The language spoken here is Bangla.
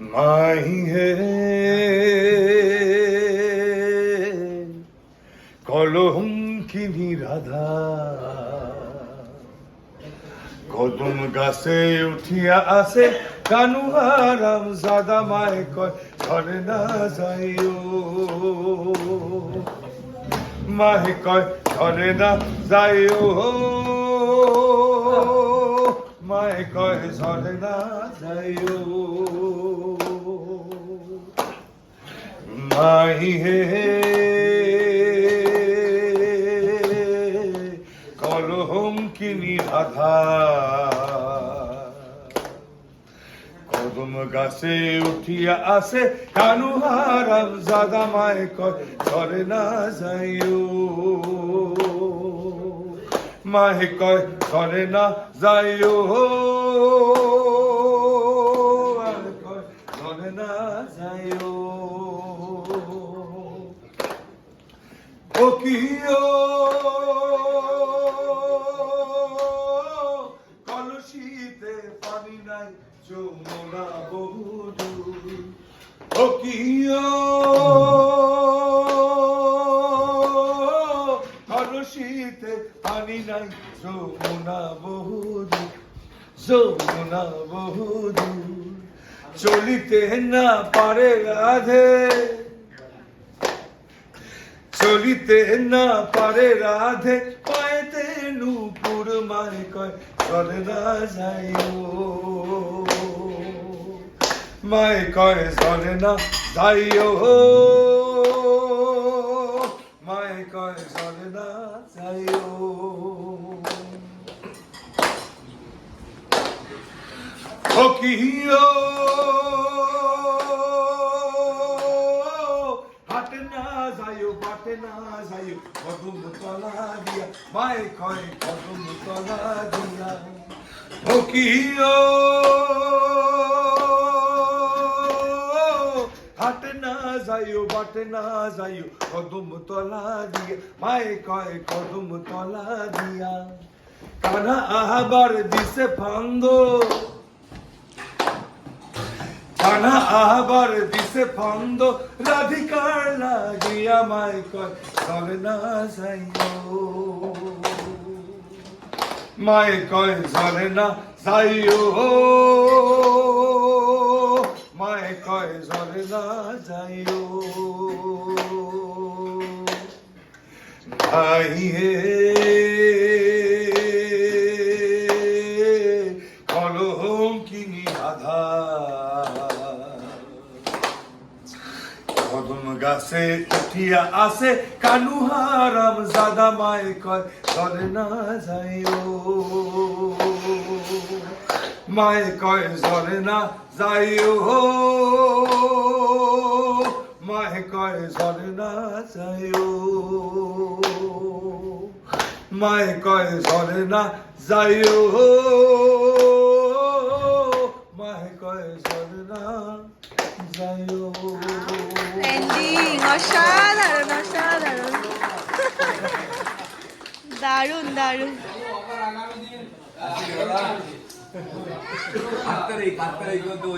মাহি হে। কলহম কিনি রাধা কদম গাছে উঠিয়া আসে কানু আরাম জাদা মায় কয়, ঘরে না যাইও। মাহে কয়, ঘরে না যাইও। মায়ে কয় ঝরে না যাইও। মাহি হে কলহম কিনি রাধা কদম গাছে উঠিয়া আসে, কানু হারাম জাদা মায় কয় ঘরে না যাইও। মাহে কয় ঘরে না যাইও। ও কিও কলসিতে পানি নাই, যমুনা বহুদূর ও কিও কলসিতে পানি নাই, যমুনা বহুদূর যমুনা বহুদূর চলিতে না পারে রাধে। চলিতে না পারে রাধে, পায়েতে নুপুর মারে কয়, চলে না যাইও। মায়ে কয়, চলে না যাইও। মায়ে কয়, চলে না যাইও। ফকিও না যাইও কদম তলা দিয়া মায়ে কয় কদম তলা দিয়া। ফকিও হাটে না যাইও, বাটে না যাইও, কদম তলা দিয়া মায়ে কয় কদম তলা দিয়া। কানা আহাবার দিছে ফান্দ কানা আবার দিছে ফন্দ রাধিকার লাগিয়া মাই কয় সরনা যাইও। মায় কয় সরনা যাইও। মায় কয় সরনা যাইও। ভাই হে কলহম কিনি আধা কদম গাছে উঠিয়া আসে, কানু হারাম জাদা মায় কয় চলে না যাইও। মায় কয় চলে না যাইও। মায় কয় চলে না যাইও। মায় কয় চলে না যাইও। মায় কয় চলে না এন্ডিং অসাধারণ অসাধারণ দারুণ দারুণ After eight, after eight, go to